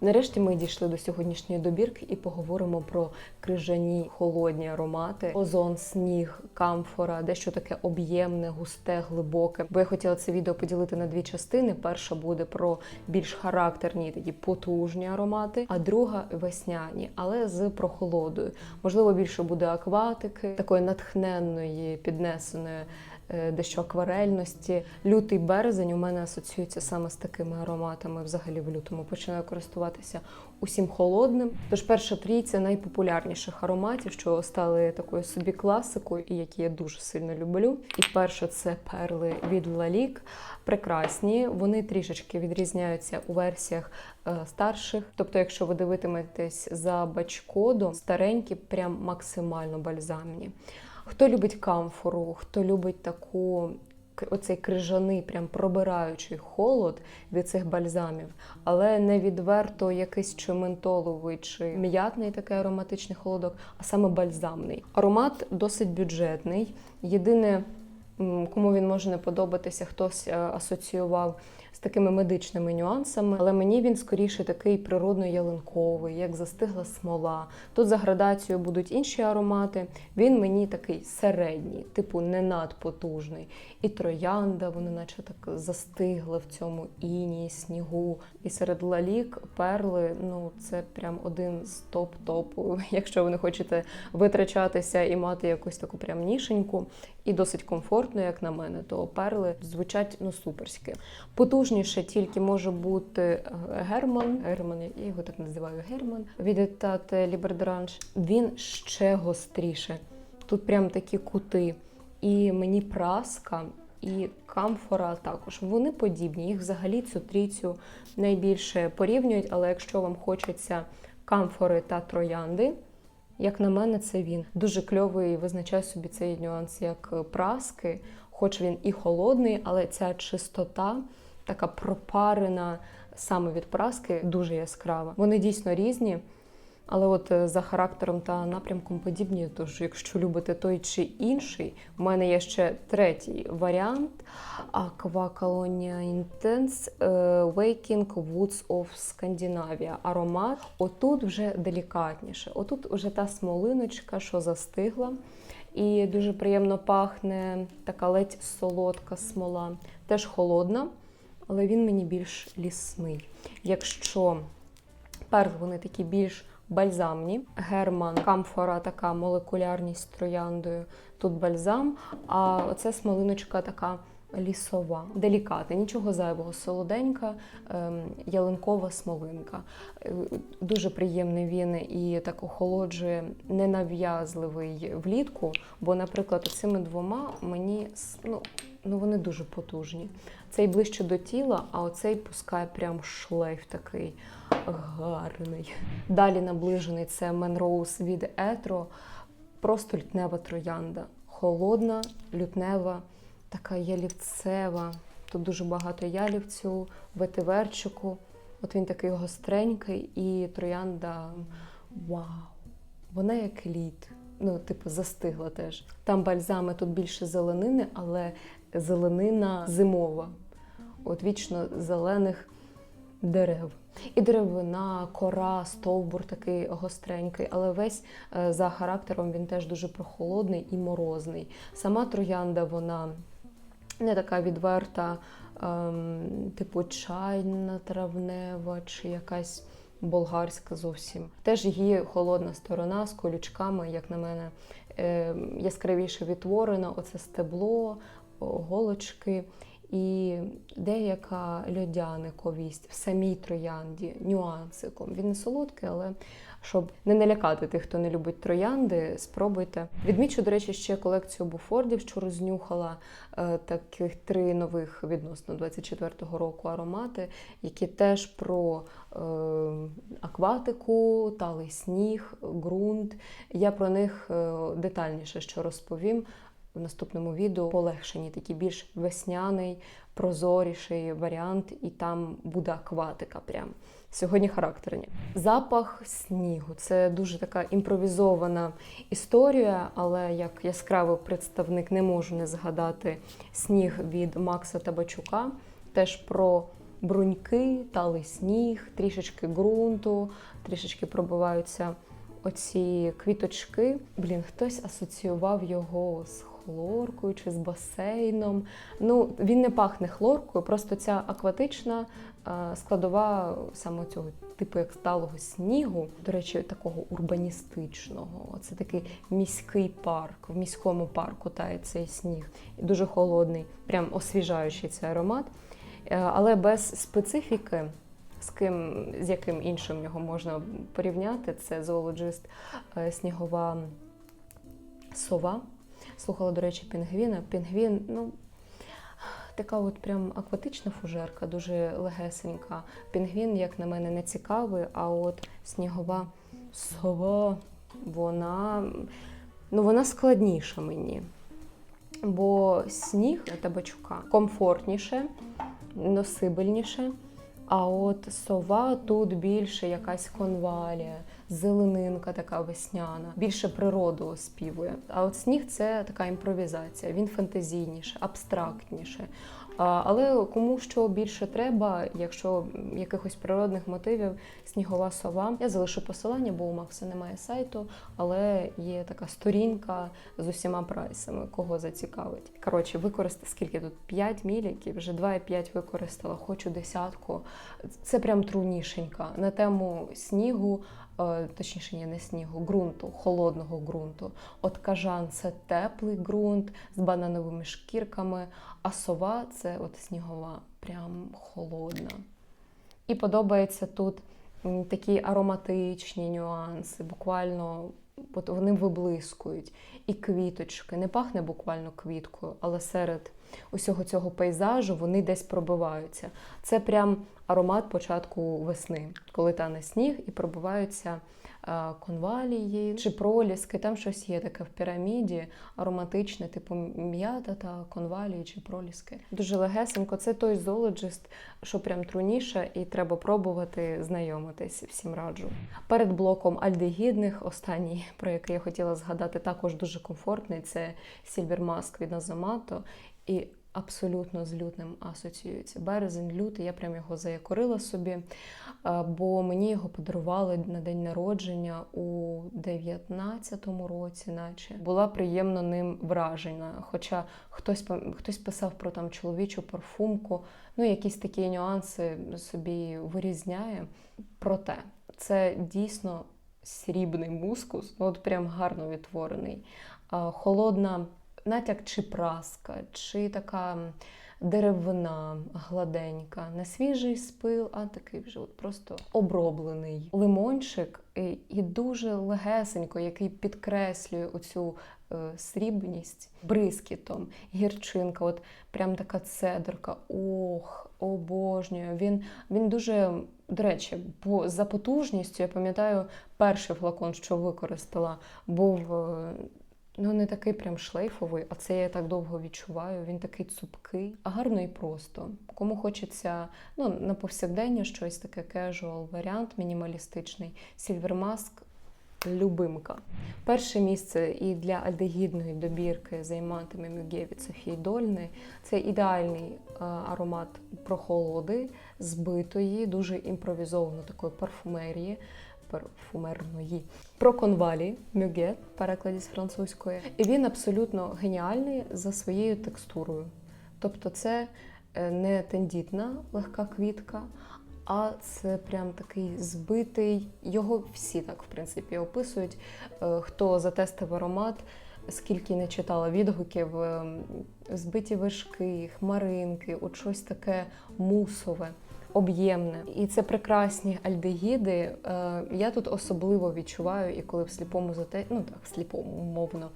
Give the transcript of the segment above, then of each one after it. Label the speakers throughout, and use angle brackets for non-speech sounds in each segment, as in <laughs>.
Speaker 1: Нарешті ми дійшли до сьогоднішньої добірки і поговоримо про крижані холодні аромати: озон, сніг, камфора, дещо таке об'ємне, густе, глибоке. Бо я хотіла це відео поділити на дві частини. Перша буде про більш характерні, такі потужні аромати, а друга весняні, але з прохолодою. Можливо, більше буде акватики, такої натхненної, піднесеної. Е, Дещо акварельності. Лютий березень у мене асоціюється саме з такими ароматами. Взагалі в лютому починаю користуватися усім холодним. Тож перша трійця найпопулярніших ароматів, що стали такою собі класикою, і які я дуже сильно люблю. І перше це перли від Лалік. Прекрасні. Вони трішечки відрізняються у версіях е, старших. Тобто, якщо ви дивитиметесь за бачкодом, старенькі, прям максимально бальзамні. Хто любить камфору, хто любить таку. Оцей крижаний, прям пробираючий холод від цих бальзамів, але не відверто якийсь чи ментоловий, чи м'ятний такий ароматичний холодок, а саме бальзамний. Аромат досить бюджетний. Єдине, кому він може не подобатися, хтось е, асоціював такими медичними нюансами, але мені він скоріше такий природно-ялинковий, як застигла смола. Тут за градацією будуть інші аромати. Він мені такий середній, типу не надпотужний. І троянда, вони наче так застигли в цьому іні, снігу. І серед лалік, перли, ну це прям один з топ-топу. <laughs> Якщо ви не хочете витрачатися і мати якусь таку прям нішеньку, і досить комфортно, як на мене, то перли звучать ну суперськи. Потужніше тільки може бути е, Герман. Герман, я його так називаю Герман. Від Етате Лібердранж. Він ще гостріше. Тут прям такі кути. І мені праска. І камфора також вони подібні. Їх взагалі цю трійцю найбільше порівнюють. Але якщо вам хочеться камфори та троянди, як на мене, це він дуже кльовий. Визначає собі цей нюанс як праски, хоч він і холодний, але ця чистота, така пропарена саме від праски, дуже яскрава. Вони дійсно різні. Але от е, за характером та напрямком подібні, тож якщо любите той чи інший, у мене є ще третій варіант Aqua Colonia Intense е, Waking Woods of Scandinavia. Аромат. Отут вже делікатніше. Отут вже та смолиночка, що застигла. І дуже приємно пахне така ледь солодка смола. Теж холодна, але він мені більш лісний. Якщо перш вони такі більш бальзамні. Герман, камфора, така молекулярність трояндою. Тут бальзам, а оце смолиночка така лісова, делікатна, нічого зайвого, солоденька, ем, ялинкова смолинка. Е, Дуже приємний він і так охолоджує, ненав'язливий влітку, бо, наприклад, цими двома мені ну, ну вони дуже потужні. Цей ближче до тіла, а оцей пускає прям шлейф такий гарний. Далі наближений це Менроуз від Етро. Просто лютнева троянда. Холодна, лютнева, така ялівцева. Тут дуже багато ялівцю, ветиверчику. От він такий гостренький, і троянда вау! Вона як лід. Ну, типу, застигла теж. Там бальзами, тут більше зеленини, але зеленина зимова. От вічно зелених дерев. І деревина, кора, стовбур такий гостренький, але весь е, за характером він теж дуже прохолодний і морозний. Сама троянда, вона не така відверта, ем, типу чайна травнева чи якась болгарська зовсім. Теж її холодна сторона з колючками, як на мене, е, яскравіше відтворена. Оце стебло, голочки і деяка льодяниковість в самій троянді, нюансиком. Він не солодкий, але щоб не налякати тих, хто не любить троянди, спробуйте. Відмічу, до речі, ще колекцію буфордів, що рознюхала е, таких три нових відносно 24-го року аромати, які теж про е, акватику, талий сніг, ґрунт. Я про них е, детальніше що розповім в наступному відео. Полегшені, такий більш весняний, прозоріший варіант, і там буде акватика. Прям сьогодні характерні. Запах снігу це дуже така імпровізована історія, але як яскравий представник не можу не згадати сніг від Макса Табачука. Теж про бруньки, талий сніг, трішечки ґрунту, трішечки пробиваються оці квіточки. Блін, хтось асоціював його з хлоркою чи з басейном. Ну, він не пахне хлоркою, просто ця акватична е, складова саме цього типу як сталого снігу, до речі, такого урбаністичного. Це такий міський парк. В міському парку тає цей сніг. Дуже холодний, прям освіжаючий цей аромат. Е, Але без специфіки, з ким з яким іншим його можна порівняти, це зоологіст е, снігова сова. Слухала, до речі, пінгвіна. Пінгвін, ну. Така от прям акватична фужерка, дуже легесенька. Пінгвін, як на мене, не цікавий, а от снігова сова, вона, ну, вона складніша мені. Бо сніг табачука комфортніше, носибельніше. А от сова тут більше якась конвалія, зеленинка така весняна, більше природу оспівує. А от сніг це така імпровізація, він фантазійніше, абстрактніше. Але кому що більше треба, якщо якихось природних мотивів, снігова сова. Я залишу посилання, бо у Макса немає сайту, але є така сторінка з усіма прайсами, кого зацікавить. Коротше, використати скільки тут 5 міліків, вже 2,5 використала, хочу десятку. Це прям трунішенька на тему снігу. е, Точніше, ні, не снігу, ґрунту, холодного ґрунту. От кажан це теплий ґрунт з банановими шкірками, а сова це от снігова, прям холодна. І подобається тут такі ароматичні нюанси, буквально от вони виблискують. І квіточки. Не пахне буквально квіткою, але серед усього цього пейзажу вони десь пробиваються. Це прям аромат початку весни, коли тане сніг і пробиваються конвалії чи проліски. Там щось є таке в піраміді, ароматичне, типу м'ята та конвалії чи проліски. Дуже легесенько. Це той зоологіст, що прям труніше, і треба пробувати знайомитись. Всім раджу. Перед блоком альдегідних, останній, про який я хотіла згадати, також дуже комфортний. Це Silver Mask від Назамато. І абсолютно з лютним асоціюється. Березень, лютий, я прям його заякорила собі, бо мені його подарували на день народження у 19-му році, наче була приємно ним вражена. Хоча хтось хтось писав про там чоловічу парфумку, ну якісь такі нюанси собі вирізняє. Проте це дійсно срібний мускус, ну от прям гарно відтворений. Холодна натяк чи праска, чи така деревина гладенька, не свіжий спил, а такий вже от просто оброблений лимончик і, і дуже легесенько, який підкреслює оцю е, срібність бризкітом, гірчинка, от прям така цедрка. Ох, обожнюю. Він, він дуже. До речі, по за потужністю, я пам'ятаю, перший флакон, що використала, був е, Ну, не такий прям шлейфовий, а це я так довго відчуваю. Він такий цупкий, а гарно і просто. Кому хочеться ну, на повсякдення щось таке кежуал варіант, мінімалістичний. Mask – любимка. Перше місце і для альдегідної добірки займатиме Мюге від. Це ідеальний е, аромат прохолоди, збитої, дуже імпровізованої такої парфумерії парфумерної. Про конвалі Мюге, в перекладі з французької. І він абсолютно геніальний за своєю текстурою. Тобто, це е, не тендітна легка квітка, а це прям такий збитий. Його всі так, в принципі, описують. Е, Хто затестив аромат, скільки не читала відгуків, е, збиті вершки, хмаринки, от щось таке мусове об'ємне. І це прекрасні альдегіди. Е, Я тут особливо відчуваю, і коли в сліпому зате, ну так, в сліпому умовно,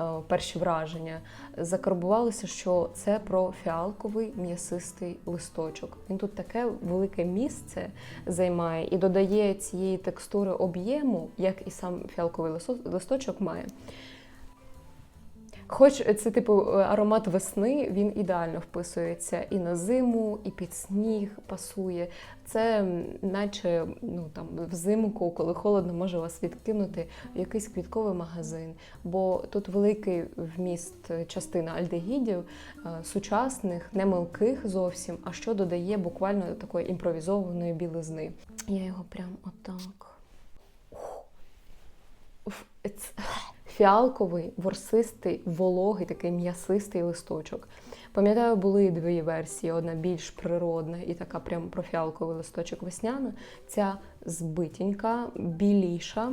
Speaker 1: е, перші враження закарбувалося, що це про фіалковий м'ясистий листочок. Він тут таке велике місце займає і додає цієї текстури об'єму, як і сам фіалковий листочок має. Хоч це типу аромат весни, він ідеально вписується і на зиму, і під сніг пасує. Це наче ну там взимку, коли холодно, може вас відкинути в якийсь квітковий магазин. Бо тут великий вміст е, частина альдегідів, е, сучасних, не мелких зовсім, а що додає буквально такої імпровізованої білизни. Я його прям отак. Уф, ц- Фіалковий, ворсистий, вологий, такий м'ясистий листочок. Пам'ятаю, були дві версії: одна більш природна і така прям про фіалковий листочок весняна. Ця збитенька, біліша.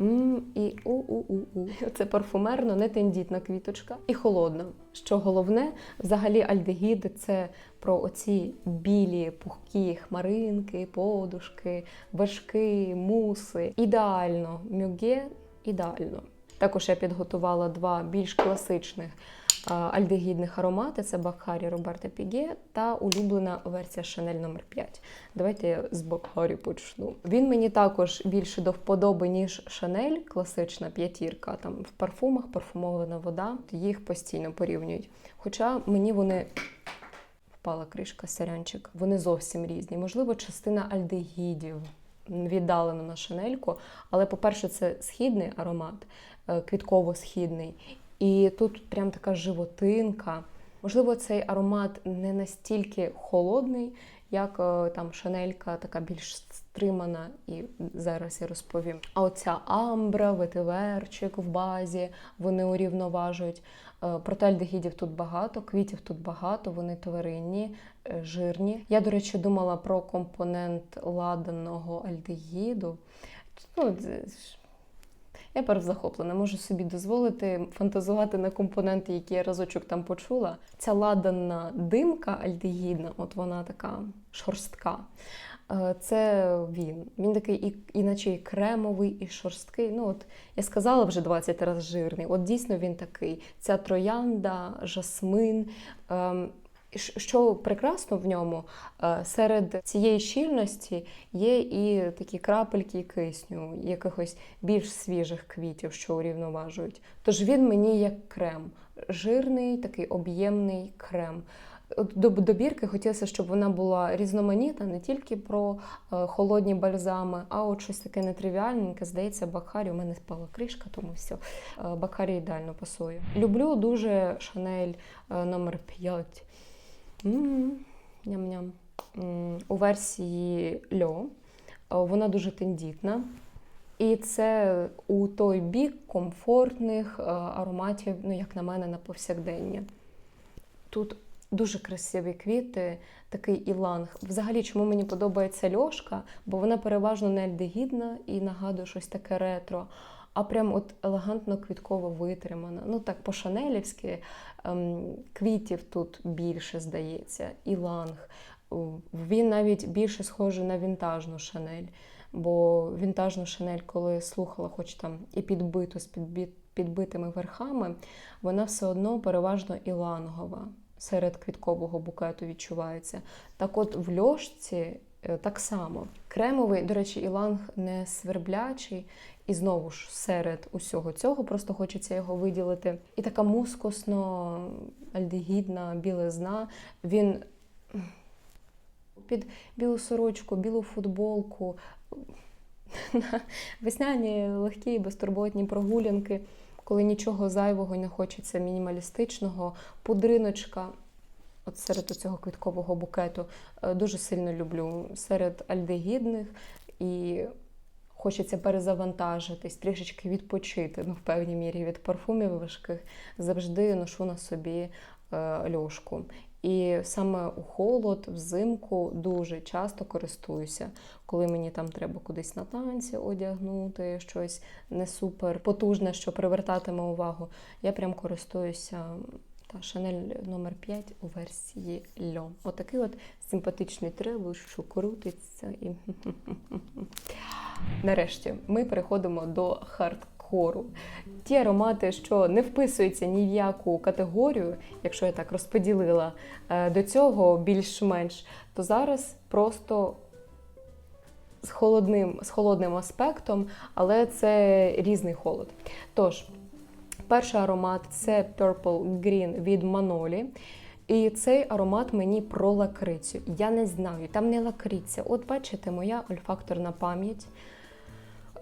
Speaker 1: м і у-у-у-у. Це парфумерно, не тендітна квіточка і холодна. Що головне, взагалі альдегіди це про оці білі пухкі хмаринки, подушки, вершки, муси. Ідеально мюге, ідеально. Також я підготувала два більш класичних альдегідних аромати: це Бакхарі Роберта Піге та улюблена версія Шанель номер 5 Давайте я з Бакхарі почну. Він мені також більше до вподоби, ніж Шанель, класична п'ятірка. Там в парфумах парфумована вода. Їх постійно порівнюють. Хоча мені вони впала кришка, сорянчик. Вони зовсім різні. Можливо, частина альдегідів віддалена на шанельку, але, по-перше, це східний аромат, квітково-східний. І тут прям така животинка. Можливо, цей аромат не настільки холодний, як е, там шанелька, така більш стримана, і зараз я розповім. А оця амбра, ветиверчик в базі, вони урівноважують. Е, Проте альдегідів тут багато, квітів тут багато, вони тваринні, е, жирні. Я, до речі, думала про компонент ладаного альдегіду. Ну, я перезахоплена, можу собі дозволити фантазувати на компоненти, які я разочок там почула. Ця ладана димка альдегідна, от вона така шорстка. Е, Це він. Він такий і, іначе і кремовий, і шорсткий. Ну, от я сказала вже 20 разів жирний. От дійсно він такий. Ця троянда, жасмин. Ем, Що прекрасно в ньому, е, серед цієї щільності є і такі крапельки кисню, якихось більш свіжих квітів, що урівноважують. Тож він мені як крем, жирний, такий об'ємний крем. До добірки хотілося, щоб вона була різноманітна, не тільки про е, холодні бальзами, а от щось таке нетривіальненьке. Здається, Бакхарі. У мене спала кришка, тому все. Бакхарі ідеально пасує. Люблю дуже Шанель е, номер 5. Ням-ням. У версії Льо. Е, Вона дуже тендітна. І це у той бік комфортних е, ароматів, ну, як на мене, на повсякдення. Тут дуже красиві квіти, такий іланг. Взагалі, чому мені подобається льошка, бо вона переважно не альдегідна і нагадує щось таке ретро, а прям от елегантно квітково витримана. Ну так, по-шанелівськи ем, квітів тут більше здається, іланг. Він навіть більше схожий на вінтажну шанель. Бо вінтажну шанель, коли слухала, хоч там і підбиту з підбі- підбитими верхами, вона все одно переважно ілангова серед квіткового букету відчувається. Так от в льошці е, так само. Кремовий, до речі, іланг не сверблячий, і знову ж серед усього цього просто хочеться його виділити. І така мускусно, альдегідна білизна. Він під білу сорочку, білу футболку, <laughs> весняні легкі, безтурботні прогулянки, коли нічого зайвого не хочеться, мінімалістичного, пудриночка. От серед цього квіткового букету е, дуже сильно люблю серед альдегідних і хочеться перезавантажитись, трішечки відпочити. Ну, в певній мірі від парфумів важких завжди ношу на собі е, льошку. І саме у холод, взимку дуже часто користуюся, коли мені там треба кудись на танці одягнути щось не супер потужне, що привертатиме увагу. Я прям користуюся та Шанель номер 5 у версії Льо. Отакий от симпатичний тревел, що крутиться і. <laughs> Нарешті ми переходимо до хардкору. Ті аромати, що не вписуються ні в яку категорію, якщо я так розподілила е, до цього більш-менш, то зараз просто з холодним, з холодним аспектом, але це різний холод. Тож, Перший аромат це Purple Green від Manoli. І цей аромат мені про лакрицю. Я не знаю, там не лакриця. От бачите, моя ольфакторна пам'ять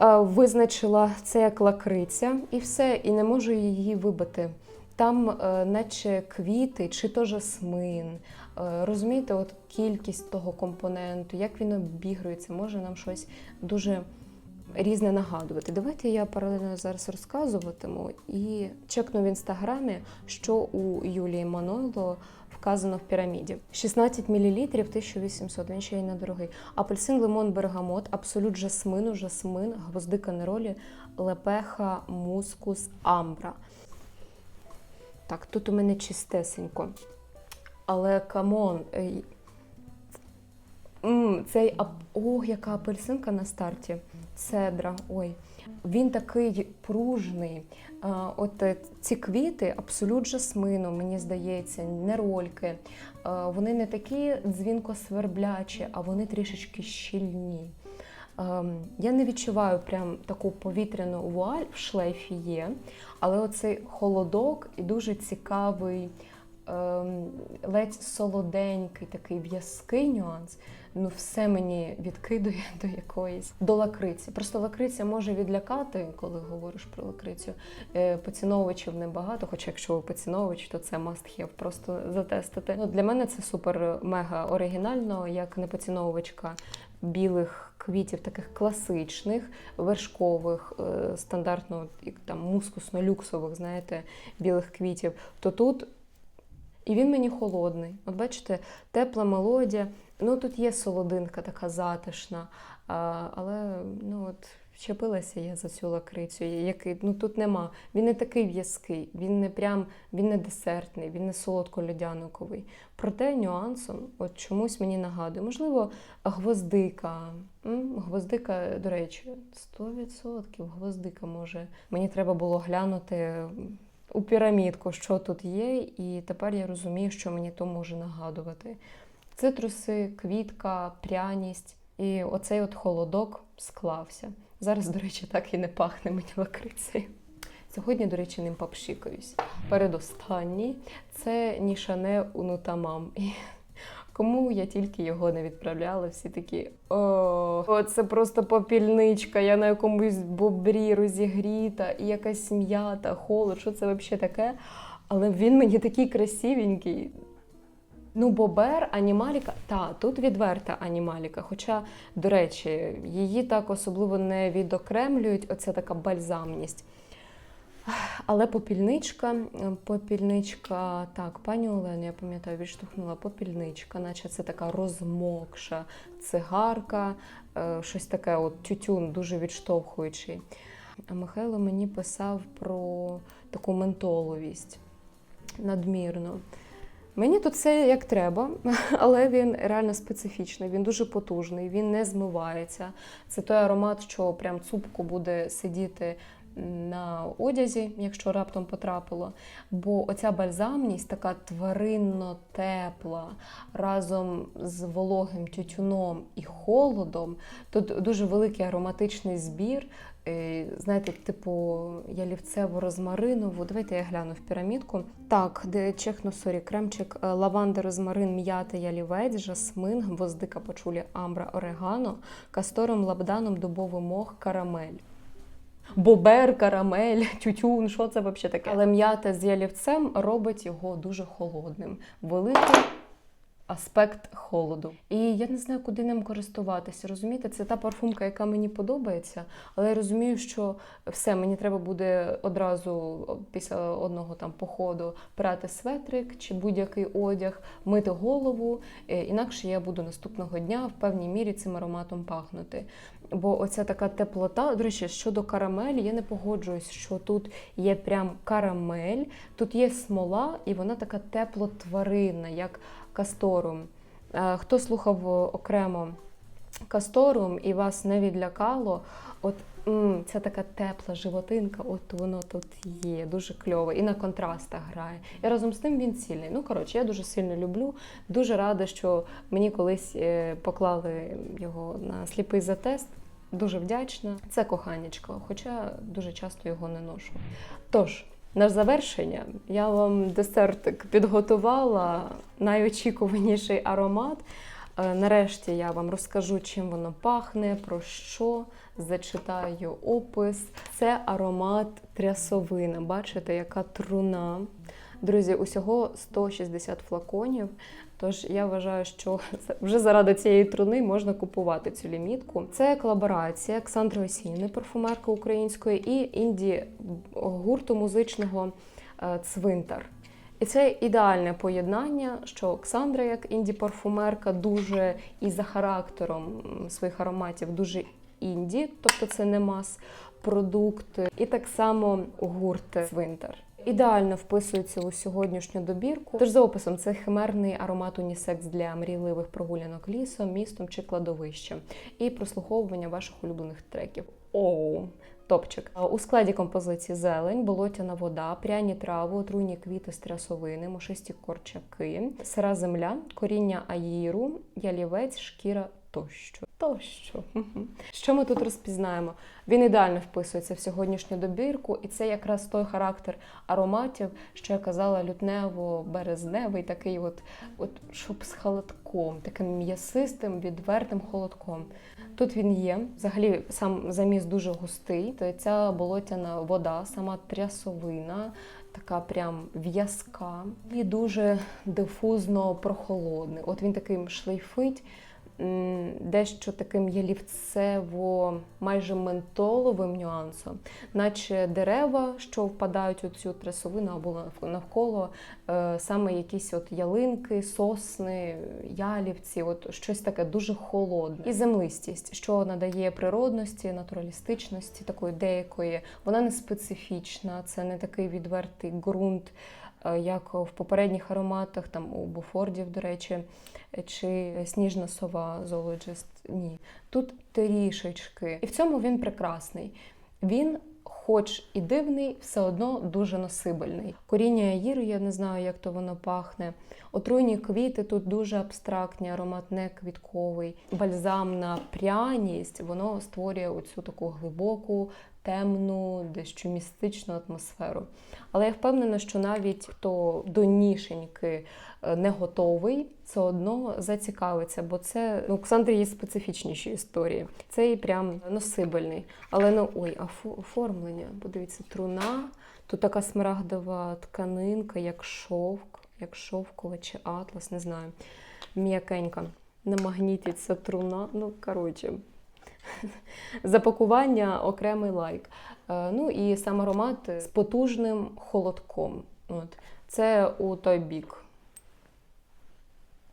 Speaker 1: е, визначила це як лакриця, і все, і не можу її вибити. Там, е, наче квіти, чи то жасмин. Е, Розумієте, от кількість того компоненту, як він обігрується, може нам щось дуже різне нагадувати. Давайте я паралельно зараз розказуватиму і чекну в інстаграмі, що у Юлії Манойло вказано в піраміді. 16 мл 1800, він ще й недорогий. Апельсин, лимон, бергамот, абсолют жасмину, жасмин, гвоздика неролі, лепеха, мускус, амбра. Так, тут у мене чистесенько. Але камон. М, цей ап... Ох, яка апельсинка на старті. Цедра. Ой. Він такий пружний. А, От е, ці квіти, абсолют жасмину, мені здається, нерольки. А, Вони не такі дзвінко сверблячі, а вони трішечки щільні. Ем, Я не відчуваю прям таку повітряну вуаль в шлейфі є, але оцей холодок і дуже цікавий, ледь солоденький, такий в'язкий нюанс. Ну, все мені відкидує <laughs> до якоїсь до лакриці. Просто лакриця може відлякати, коли говориш про лакрицю. Е, Поціновувачів небагато, хоча якщо ви поціновувач, то це must have, просто затестити. Ну, для мене це супер мега оригінально, як не поціновувачка білих квітів, таких класичних, вершкових, е, стандартно там мускусно-люксових, знаєте, білих квітів, то тут. І він мені холодний. От бачите, тепла мелодія. Ну тут є солодинка така затишна, але ну от вчепилася я за цю лакрицю. Який, ну тут нема. Він не такий в'язкий, він не прям, він не десертний, він не солодко-льодяниковий. Проте нюансом, от чомусь мені нагадує, можливо, гвоздика. Гвоздика, до речі, 100% гвоздика може. Мені треба було глянути у пірамідку, що тут є, і тепер я розумію, що мені то може нагадувати. Цитруси, квітка, пряність і оцей от холодок склався. Зараз, до речі, так і не пахне мені лакрицею. Сьогодні, до речі, ним попшікаюсь. Передостанній це Нішане Унутамам. І Кому я тільки його не відправляла, всі такі о, це просто попільничка, я на якомусь бобрі розігріта, і якась м'ята, холод, що це взагалі таке? Але він мені такий красивенький. Ну, бобер, анімаліка, та тут відверта анімаліка. Хоча, до речі, її так особливо не відокремлюють, оця така бальзамність. Але попільничка, попільничка, так, пані Олену, я пам'ятаю, відштовхнула попільничка, наче це така розмокша цигарка, е, щось таке, от тютюн дуже відштовхуючий. А Михайло мені писав про таку ментоловість надмірну. Мені тут все як треба, <laughs> але він реально специфічний, він дуже потужний, він не змивається. Це той аромат, що прям цупко буде сидіти на одязі, якщо раптом потрапило. Бо оця бальзамність така тваринно тепла разом з вологим тютюном і холодом. Тут дуже великий ароматичний збір. Е, Знаєте, типу ялівцево-розмаринову. Давайте я гляну в пірамідку. Так, де чехно, сорі, кремчик, е, лаванда, розмарин, м'ята, ялівець, жасмин, гвоздика, пачулі, амбра, орегано, кастором, лабданом, дубовий мох, карамель. Бобер, карамель, <laughs> тютюн, що це взагалі таке? Але м'ята з ялівцем робить його дуже холодним. Великий аспект холоду. І я не знаю, куди ним користуватися. Розумієте, це та парфумка, яка мені подобається, але я розумію, що все, мені треба буде одразу після одного там походу прати светрик чи будь-який одяг, мити голову. е, Інакше я буду наступного дня в певній мірі цим ароматом пахнути. Бо оця така теплота, до речі, щодо карамелі, я не погоджуюсь, що тут є прям карамель, тут є смола, і вона така теплотваринна, як касторум. Е, Хто слухав окремо касторум і вас не відлякало, от ця така тепла животинка, от воно тут є, дуже кльово, і на контрастах грає. І разом з тим він цільний. Ну, коротше, я дуже сильно люблю. Дуже рада, що мені колись е, поклали його на сліпий затест. Дуже вдячна. Це коханечко, хоча дуже часто його не ношу. Тож, На завершення я вам десертик підготувала найочікуваніший аромат. Е, Нарешті я вам розкажу, чим воно пахне, про що зачитаю опис. Це аромат трясовина. Бачите, яка труна. Друзі, усього 160 флаконів. Тож я вважаю, що вже заради цієї труни можна купувати цю лімітку. Це колаборація Ксандри Осінної парфумерки української і інді гурту музичного е, Цвинтар. І це ідеальне поєднання, що Оксандра, як інді-парфумерка, дуже і за характером своїх ароматів дуже інді, тобто це не мас-продукт. І так само гурт Цвинтар. Ідеально вписується у сьогоднішню добірку. Тож за описом це химерний аромат унісекс для мрійливих прогулянок лісом, містом чи кладовищем і прослуховування ваших улюблених треків. Оу, топчик. У складі композиції зелень, болотяна вода, пряні трави, отруйні квіти з трясовини, мошисті корчаки, сира земля, коріння аїру, ялівець, шкіра тощо. Тощо. Що ми тут розпізнаємо? Він ідеально вписується в сьогоднішню добірку, і це якраз той характер ароматів, що я казала, лютнево-березневий, такий, от, от щоб з холодком, таким м'ясистим, відвертим холодком. Тут він є. Взагалі, сам заміс дуже густий. То ця болотяна вода, сама трясовина, така прям в'язка і дуже дифузно прохолодний. От він таким шлейфить. Дещо таким ялівцево, майже ментоловим нюансом, наче дерева, що впадають у цю трясовину або навколо, е, саме якісь от ялинки, сосни, ялівці, от щось таке дуже холодне. І землистість, що надає природності, натуралістичності, такої деякої. Вона не специфічна, це не такий відвертий ґрунт, як в попередніх ароматах, там у Буфордів, до речі, чи сніжна сова зоологіст. Ні. Тут трішечки. І в цьому він прекрасний. Він, хоч і дивний, все одно дуже носибельний. Коріння аїру, я не знаю, як то воно пахне. Отруйні квіти тут дуже абстрактні, аромат не квітковий. Бальзамна пряність, воно створює оцю таку глибоку, темну, дещо містичну атмосферу. Але я впевнена, що навіть хто до нішеньки е, не готовий, все одно зацікавиться, бо це ну, у Оксандрі є специфічніші історії. Цей прям носибельний. Але ну ой, а оформлення, подивіться, труна. Тут така смарагдова тканинка, як шовк, як шовкова чи атлас, не знаю. М'якенька. На магніті ця труна. Ну, коротше. Запакування окремий лайк. Е, Ну і сам аромат з потужним холодком. От. Це у той бік.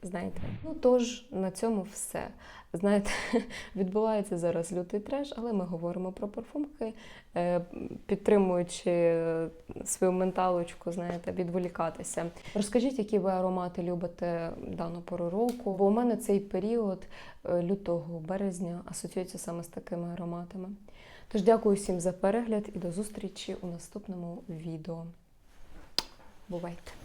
Speaker 1: Знаєте, ну тож на цьому все. Знаєте, <laughs> відбувається зараз лютий треш, але ми говоримо про парфумки, е, підтримуючи е, свою менталочку, знаєте, відволікатися. Розкажіть, які ви аромати любите дану пору року, бо у мене цей період е, лютого березня асоціюється саме з такими ароматами. Тож дякую всім за перегляд і до зустрічі у наступному відео. Бувайте!